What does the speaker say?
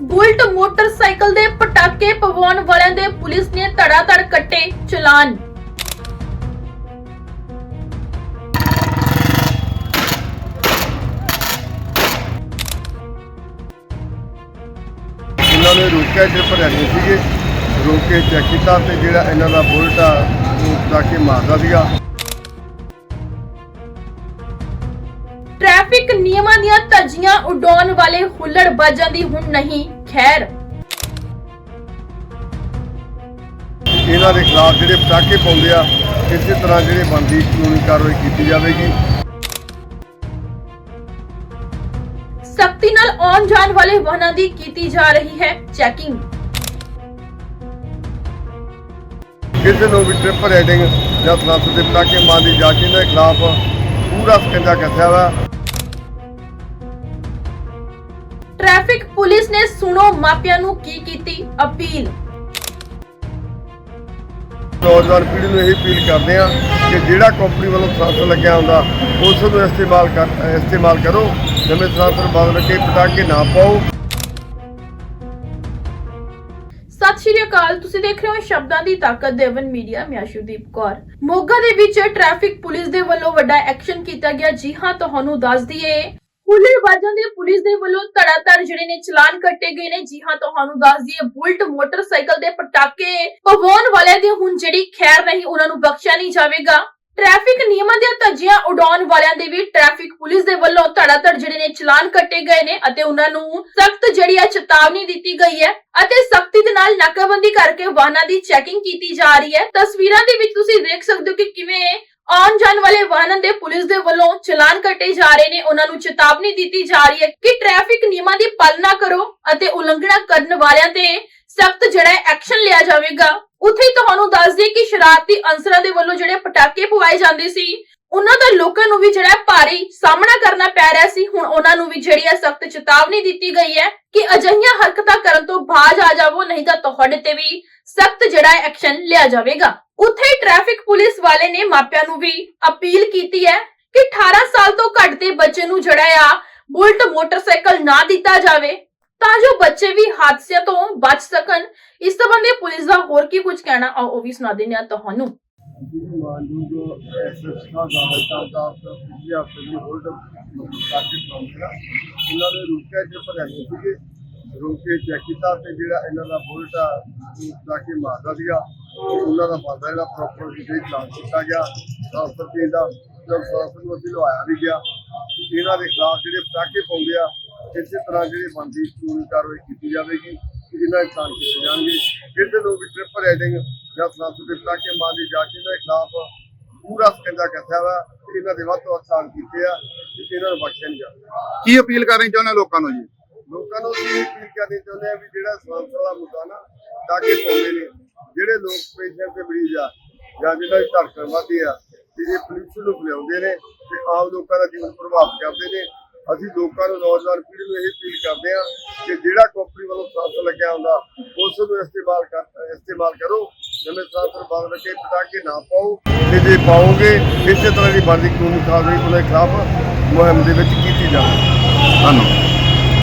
Bullet motorcycle ਦੇ ਪਟਾਕੇ ਪਵਾਉਣ ਵਾਲਿਆਂ ਦੇ ਪੁਲਿਸ ਨੇ ਧੜਾਧੜ ਕੱਟੇ ਚਲਾਨ। ਇਹਨਾਂ ਨੇ ਰੋਕਿਆ ਜੇ ਭਰਿਆਣੇ ਸੀਗੇ, ਰੋਕ ਕੇ ਚੈੱਕ ਕੀਤਾ ਤੇ ਜਿਹੜਾ ਇਹਨਾਂ ਦਾ ਬੁਲਟ ਆ, ਉਹ ਪਟਾਕੇ ਮਾਰਦਾ ਸੀਗਾ। ਟ੍ਰੈਫਿਕ ਨਿਯਮਾਂ ਦੀਆਂ ਧੱਜੀਆਂ ਉਡਾਉਣ ਵਾਲੇ ਹੁੱਲੜਬਾਜ਼ਾਂ ਦੀ ਹੁਣ ਨਹੀਂ ਖੈਰ। ਇਹਨਾਂ ਦੇ ਖਿਲਾਫ ਜਿਹੜੇ ਪਟਾਕੇ ਪਾਉਂਦੇ ਆ ਇਸੇ ਤਰ੍ਹਾਂ ਜਿਹੜੇ ਬਣਦੀ ਕਾਨੂੰਨੀ ਕਾਰਵਾਈ ਕੀਤੀ ਜਾਵੇਗੀ। ਸਖਤੀ ਨਾਲ ਆਉਣ ਜਾਣ ਵਾਲੇ ਵਾਹਨਾਂ ਦੀ ਕੀਤੀ ਜਾ ਰਹੀ ਹੈ ਚੈਕਿੰਗ। ਕਿਸੇ ਨੂੰ ਵੀ ਟ੍ਰਿਪ ਰਾਈਡਿੰਗ ਜਾਂ ਸਨੱਤ ਦੇ ਪਟਾਕੇ ਮਾਰਨ ਦੀ ਜਾਂਚ ਇਹਨਾਂ ਦੇ ਖਿਲਾਫ ਪੂਰਾ ਸਕੰਜਾ ਕੱਸਿਆ ਵਾ ਟ੍ਰੈਫਿਕ ਪੁਲਿਸ ਨੇ ਸੁਣੋ ਮਾਪਿਆਂ ਨੂੰ ਕੀ ਕੀਤੀ ਅਪੀਲ। ਨੌਜਵਾਨ ਪੀੜ੍ਹੀ ਨੂੰ ਇਹ ਅਪੀਲ ਕਰਦੇ ਆ ਕਿ ਜਿਹੜਾ ਕੰਪਨੀ ਵੱਲੋਂ ਸਨੱਤ ਲੱਗਿਆ ਹੁੰਦਾ ਉਸ ਨੂੰ ਇਸਤੇਮਾਲ ਕਰ ਇਸਤੇਮਾਲ ਕਰੋ ਜਿਵੇਂ ਸਨੱਤ ਨੂੰ ਬਦਲ ਕੇ ਪਟਾਕੇ ਨਾ ਪਾਓ। ਸਤਿ ਸ਼੍ਰੀ ਅਕਾਲ ਤੁਸੀਂ ਦੇਖ ਰਹੇ ਹੋ ਸ਼ਬਦਾਂ ਦੀ ਤਾਕਤ ਦੇਵਨ ਮੀਡੀਆ ਮੈਂ ਅਸ਼ੂਦੀਪ ਕੌਰ। ਮੋਗਾ ਦੇ ਵਿੱਚ ਟ੍ਰੈਫਿਕ ਪੁਲਿਸ ਦੇ ਵੱਲੋਂ ਵੱਡਾ ਐਕਸ਼ਨ ਕੀਤਾ ਗਿਆ। ਜੀ ਹਾਂ ਤੁਹਾਨੂੰ ਦੱਸ ਦਈਏ ਹੁੱਲੜਬਾਜ਼ਾਂ ਦੇ ਪੁਲਿਸ ਦੇ ਵੱਲੋਂ ਧੜਾਧੜ ਜਿਹੜੇ ਨੇ ਚਲਾਨ ਕੱਟੇ ਗਏ ਨੇ। ਜੀ ਹਾਂ, ਤੁਹਾਨੂੰ ਦੱਸ ਦਈਏ, ਬੁਲਟ ਮੋਟਰਸਾਈਕਲ ਦੇ ਪਟਾਕੇ ਪਵਾਉਣ ਵਾਲਿਆਂ ਦੀ ਹੁਣ ਜਿਹੜੀ ਖੈਰ ਨਹੀਂ, ਉਹਨਾਂ ਨੂੰ ਬਖਸ਼ਿਆ ਨਹੀਂ ਜਾਵੇਗਾ। ਟ੍ਰੈਫਿਕ ਨਿਯਮਾਂ ਦੀਆਂ ਧੱਜੀਆਂ ਉਡਾਉਣ ਵਾਲਿਆਂ ਦੇ ਵੀ ਟ੍ਰੈਫਿਕ ਪੁਲਿਸ ਦੇ ਵੱਲੋਂ ਧੜਾਧੜ ਜਿਹੜੇ ਨੇ ਚਲਾਨ ਕੱਟੇ ਗਏ ਨੇ ਅਤੇ ਉਹਨਾਂ ਨੂੰ ਸਖਤ ਜਿਹੜੀ ਹੈ ਚੇਤਾਵਨੀ ਦਿੱਤੀ ਗਈ ਹੈ ਅਤੇ ਸਖਤੀ ਦੇ ਨਾਲ ਨਾਕਾਬੰਦੀ ਕਰਕੇ ਵਾਹਨਾਂ ਦੀ ਚੈਕਿੰਗ ਕੀਤੀ ਜਾ ਰਹੀ ਹੈ। ਤਸਵੀਰਾਂ ਦੇ ਵਿੱਚ ਤੁਸੀਂ ਦੇਖ ਸਕਦੇ ਹੋ ਕਿ ਕਿਵੇਂ ਆਉਣ ਜਾਣ ਵਾਲੇ ਵਾਹਨਾਂ ਦੇ ਪੁਲਿਸ ਦੇ ਵੱਲੋਂ ਚਲਾਨ ਕੱਟੇ ਜਾ ਰਹੇ ਨੇ। ਉਹਨਾਂ ਨੂੰ ਚੇਤਾਵਨੀ ਦਿੱਤੀ ਜਾ ਰਹੀ ਹੈ ਕਿ ਟ੍ਰੈਫਿਕ ਨਿਯਮਾਂ ਦੀ ਪਾਲਣਾ ਕਰੋ ਅਤੇ ਉਲੰਘਣਾ ਕਰਨ ਵਾਲਿਆਂ ਤੇ ਸਖਤ ਜਿਹੜਾ ਐਕਸ਼ਨ ਲਿਆ ਜਾਵੇਗਾ। ਉੱਥੇ ਤੁਹਾਨੂੰ ਦੱਸ ਦਈਏ ਕਿ ਸ਼ਰਾਰਤੀ ਅਨਸਰਾਂ ਦੇ ਵੱਲੋਂ ਜਿਹੜੇ ਪਟਾਕੇ ਪਵਾਏ ਜਾਂਦੇ ਸੀ, ਉਹਨਾਂ ਦਾ ਲੋਕਾਂ ਨੂੰ ਵੀ ਜਿਹੜਾ ਭਾਰੀ ਸਾਹਮਣਾ ਕਰਨਾ ਪੈ ਰਿਹਾ ਸੀ। ਹੁਣ ਉਹਨਾਂ ਨੂੰ ਵੀ ਜਿਹੜੀ ਹੈ ਸਖਤ ਚੇਤਾਵਨੀ ਦਿੱਤੀ ਗਈ ਹੈ ਕਿ ਅਜਿਹੀਆਂ ਹਰਕਤਾਂ ਕਰਨ ਤੋਂ ਬਾਜ ਆ ਜਾਵੋ, ਨਹੀਂ ਤਾਂ ਤੁਹਾਡੇ ਤੇ ਵੀ ਸਖਤ ਜਿਹੜਾ ਐਕਸ਼ਨ ਲਿਆ ਜਾਵੇਗਾ। ਉੱਥੇ ਹੀ ਟ੍ਰੈਫਿਕ ਪੁਲਿਸ ਵਾਲੇ ਨੇ ਮਾਪਿਆਂ ਨੂੰ ਵੀ ਅਪੀਲ ਕੀਤੀ ਹੈ ਕਿ 18 ਸਾਲ ਤੋਂ ਘੱਟ ਦੇ ਬੱਚੇ ਨੂੰ ਜਿਹੜਾ ਆ, ਬੁਲਟ ਮੋਟਰਸਾਈਕਲ ਨਾ ਦਿੱਤਾ ਜਾਵੇ, ਤਾਂ ਜੋ ਬੱਚੇ ਵੀ ਹਾਦਸਿਆਂ ਤੋਂ ਬਚ ਸਕਣ। ਇਸ ਸੰਬੰਧੀ ਪੁਲਿਸ ਦਾ ਹੋਰ ਕੀ ਕੁਝ ਕਹਿਣਾ, ਆਓ ਉਹ ਵੀ ਸੁਣਾ ਦਿੰਦੇ ਹਾਂ ਤੁਹਾਨੂੰ। ਜਿਹਨੂੰ ਮਾਨਯੋਗ ਐਸਐਸ ਖਾਨ ਦਾ ਹਟਾ ਦਾ ਪਿਛਲੇ ਹਫ਼ਤੇ ਨੂੰ ਹੋਲਡ ਕਰਕੇ ਪਹੁੰਚਿਆ ਇਹਨਾਂ ਨੇ ਰੁਕਿਆ ਜੇ ਭਰਿਆਣੇ ਸੀਗੇ। ਰੋਕ ਕੇ ਚੈੱਕ ਕੀਤਾ ਤੇ ਜਿਹੜਾ ਇਹਨਾਂ ਦਾ ਬੁਲਟ ਆ, ਉਹ ਪਟਾਕੇ ਮਾਰਦਾ ਸੀਗਾ। ਤੇ ਉਹਨਾਂ ਦਾ ਬੰਦਾ ਜਿਹੜਾ ਪ੍ਰੋਪਰ ਜਿਹੜੇ ਚਲਾਨ ਕੀਤਾ ਗਿਆ। ਟ੍ਰਾਂਸਫਰ ਚੇਂਜ ਦਾ ਜਦ ਟ੍ਰਾਂਸਫਰ ਨੂੰ ਅਸੀਂ ਲਵਾਇਆ ਵੀ ਗਿਆ। ਇਹਨਾਂ ਦੇ ਖਿਲਾਫ ਜਿਹੜੇ ਪਟਾਕੇ ਪਾਉਂਦੇ ਆ ਇਸੇ ਤਰ੍ਹਾਂ ਜਿਹੜੇ ਬਣਦੀ ਕਾਨੂੰਨੀ ਕਾਰਵਾਈ ਕੀਤੀ ਜਾਵੇਗੀ ਤੇ ਇਹਨਾਂ ਦੇ ਚਲਾਨ ਕੀਤੇ ਜਾਣਗੇ। ਕਿਸੇ ਨੂੰ ਵੀ ਟ੍ਰਿਪ ਰਾਈਡਿੰਗ ਜਾਂ ਸਨੱਤ ਦੇ ਪਟਾਕੇ ਮਾਰਨ ਦੀ ਜਾਂਚ ਇਹਨਾਂ ਦੇ ਖਿਲਾਫ ਪੂਰਾ ਸਕੰਜਾ ਕੱਸਿਆ ਵਾ ਤੇ ਇਹਨਾਂ ਦੇ ਵੱਧ ਤੋਂ ਵੱਧ ਚਲਾਨ ਕੀਤੇ ਆ ਤੇ ਇਹਨਾਂ ਨੂੰ ਬਖਸ਼ਿਆ ਨਹੀਂ ਜਾਵੇਗਾ। ਕੀ ਅਪੀਲ ਕਰਨੀ ਚਾਹੁੰਦੇ ਲੋਕਾਂ ਨੂੰ ਜੀ? ਲੋਕਾਂ ਨੂੰ ਅਸੀਂ ਇਹ ਅਪੀਲ ਕਰਨੀ ਚਾਹੁੰਦੇ ਆ ਵੀ ਜਿਹੜਾ ਸਵਾਲ ਵਾਲਾ ਮੁੱਦਾ ਨਾ ਟਾਕੇ ਪਾਉਂਦੇ ਨੇ ਜਿਹੜੇ ਲੋਕ ਪੇਸ਼ੈਂਟ ਦੇ ਮਰੀਜ਼ ਆ, ਜਾਂ ਜਿਹਨਾਂ ਦੀ ਧੜਕਣ ਵੱਧਦੀ ਆ, ਤੇ ਇਹ ਪੁਲਿਸ ਨੂੰ ਬੁਲਾਉਂਦੇ ਨੇ ਤੇ ਆਮ ਲੋਕਾਂ ਦਾ ਜੀਵਨ ਪ੍ਰਭਾਵਿਤ ਕਰਦੇ ਨੇ। ਅਸੀਂ ਲੋਕਾਂ ਨੂੰ ਨੌਜਵਾਨ ਪੀੜ੍ਹੀ ਨੂੰ ਇਹ ਅਪੀਲ ਕਰਦੇ ਆ ਕਿ ਜਿਹੜਾ ਕੰਪਨੀ ਵੱਲੋਂ ਸੰਸ ਲੱਗਿਆ ਹੁੰਦਾ, ਉਸ ਨੂੰ ਇਸਤੇਮਾਲ ਕਰ, ਇਸਤੇਮਾਲ ਕਰੋ। ਜਿਵੇਂ ਸੰਸ ਬਦਲ ਕੇ ਪਟਾਕੇ ਨਾ ਪਾਓ, ਤੇ ਜੇ ਪਾਓਗੇ, ਇਸੇ ਤਰ੍ਹਾਂ ਦੀ ਬਣਦੀ ਕਾਨੂੰਨੀ ਕਾਰਵਾਈ ਉਹਨਾਂ ਖਿਲਾਫ ਮੁਹਿੰਮ ਦੇ ਵਿੱਚ ਕੀਤੀ ਜਾਵੇ ਧੰਨਵਾਦ।